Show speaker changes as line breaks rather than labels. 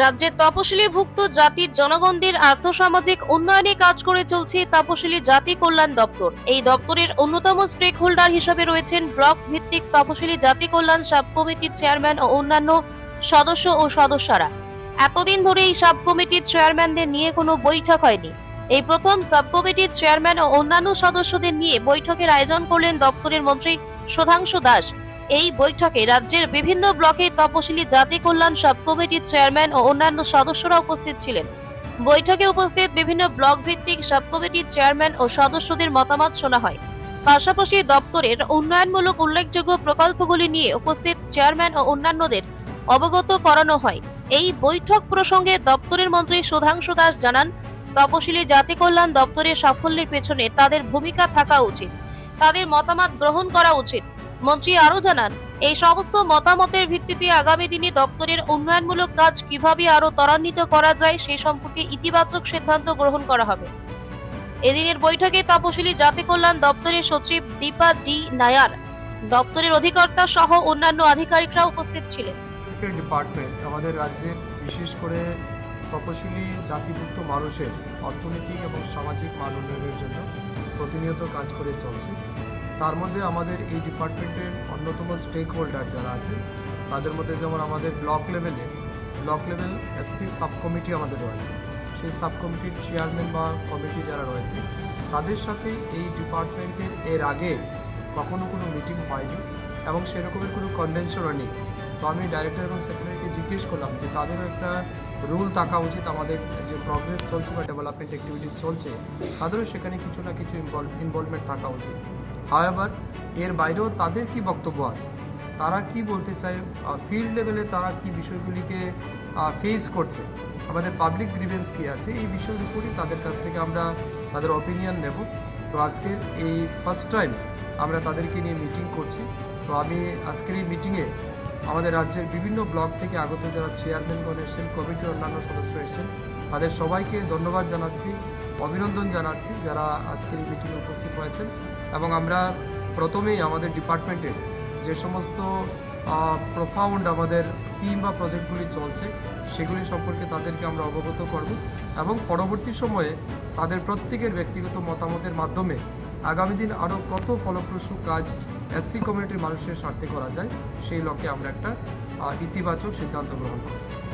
রাজ্যের তপশিলীভুক্ত জাতির জনগণদের আর্থসামাজিক উন্নয়নে কাজ করে চলছে তপশিলি জাতি কল্যাণ দপ্তর। এই দপ্তরের অন্যতম স্টেক হোল্ডার হিসেবে রয়েছেন ব্লক ভিত্তিক তপশিলি জাতি কল্যাণ সাব কমিটির চেয়ারম্যান ও অন্যান্য সদস্য ও সদস্যরা। এতদিন ধরে এই সাব কমিটির চেয়ারম্যানদের নিয়ে কোনো বৈঠক হয়নি। এই প্রথম সাব কমিটির চেয়ারম্যান ও অন্যান্য সদস্যদের নিয়ে বৈঠকের আয়োজন করলেন দপ্তরের মন্ত্রী সুধাংশু দাস। এই বৈঠকে রাজ্যের বিভিন্ন ব্লকে তপশিলি জাতি কল্যাণ সাব কমিটির চেয়ারম্যান ও অন্যান্য সদস্যরা উপস্থিত ছিলেন। বৈঠকে উপস্থিত বিভিন্ন ব্লক ভিত্তিক সাব কমিটির চেয়ারম্যান ও সদস্যদের মতামত শোনা হয়। পাশাপাশি দপ্তরের উন্নয়নমূলক উল্লেখযোগ্য প্রকল্পগুলি নিয়ে উপস্থিত চেয়ারম্যান ও অন্যান্যদের অবগত করানো হয়। এই বৈঠক প্রসঙ্গে দপ্তরের মন্ত্রী সুধাংশু দাস জানান, তপশিলি জাতি কল্যাণ দপ্তরের সাফল্যের পেছনে তাদের ভূমিকা থাকা উচিত। তাদের মতামত গ্রহণ করা উচিত। মন্ত্রী আরও জানান, এই সমস্ত মতামতের ভিত্তিতে আগামী দিনে দপ্তরের উন্নয়নমূলক কাজ কীভাবে আরও ত্বরান্বিত করা যায় সে সম্পর্কে ইতিবাচক সিদ্ধান্ত গ্রহণ করা হবে। এদিনের বৈঠকে তপশিলি জাতি কল্যাণ দপ্তরের সচিব দীপা ডি নায়ার, দপ্তরের অধিকর্তা সহ অন্যান্য আধিকারিকরা উপস্থিত ছিলেন।
ডিপার্টমেন্ট, আমাদের রাজ্যের বিশেষ করে তপশিলি জাতিভুক্ত মানুষের অর্থনৈতিক এবং সামাজিক মান উন্নয়নের জন্য প্রতিনিয়ত কাজ করে চলছে। তার মধ্যে আমাদের এই ডিপার্টমেন্টের অন্যতম স্টেক হোল্ডার যারা আছে, তাদের মধ্যে যেমন আমাদের ব্লক লেভেলে block level SC sub committee আমাদের রয়েছে। সেই সাব কমিটির চেয়ারম্যান বা কমিটি যারা রয়েছে, তাদের সাথে এই ডিপার্টমেন্টের এর আগে কখনো কোনো মিটিং হয়নি এবং সেরকমের কোনো কনভেনশনও নেই তো আমি ডাইরেক্টর এবং সেক্রেটারিকে জিজ্ঞেস করলাম যে তাদেরও একটা রুল থাকা উচিত, আমাদের যে প্রগ্রেস চলছে বা ডেভেলপমেন্ট অ্যাক্টিভিটিস চলছে, তাদেরও সেখানে কিছু না কিছু ইনভলভ ইনভলভমেন্ট থাকা উচিত। হাওয়েভার এর বাইরেও তাদের কি বক্তব্য আছে? তারা কি বলতে চায়? ফিল্ড লেভেলে তারা কি বিষয়গুলিকে ফেস করছে? আমাদের পাবলিক গ্রিভেন্স কি আছে? এই বিষয়ের উপরই তাদের কাছ থেকে আমরা তাদের অপিনিয়ন নেব। তো আজকের এই ফার্স্ট টাইম আমরা তাদেরকে নিয়ে মিটিং করছি। তো আমি আজকের এই মিটিংয়ে আমাদের রাজ্যের বিভিন্ন ব্লক থেকে আগত যারা চেয়ারম্যানগণ এসেছেন কমিটির অন্যান্য সদস্য এসেছেন, তাদের সবাইকে ধন্যবাদ জানাচ্ছি। অভিনন্দন জানাচ্ছি যারা আজকের এই মিটিংয়ে উপস্থিত হয়েছেন। এবং আমরা প্রথমেই আমাদের ডিপার্টমেন্টের যে সমস্ত প্রফাউন্ড আমাদের স্কিম বা প্রজেক্টগুলি চলছে, সেগুলি সম্পর্কে তাদেরকে আমরা অবগত করব এবং পরবর্তী সময়ে তাদের প্রত্যেকের ব্যক্তিগত মতামতের মাধ্যমে আগামী দিন আরও কত ফলপ্রসূ কাজ এসসি কমিউনিটির মানুষের স্বার্থে করা যায়, সেই লক্ষ্যে আমরা একটা ইতিবাচক সিদ্ধান্ত গ্রহণ করব।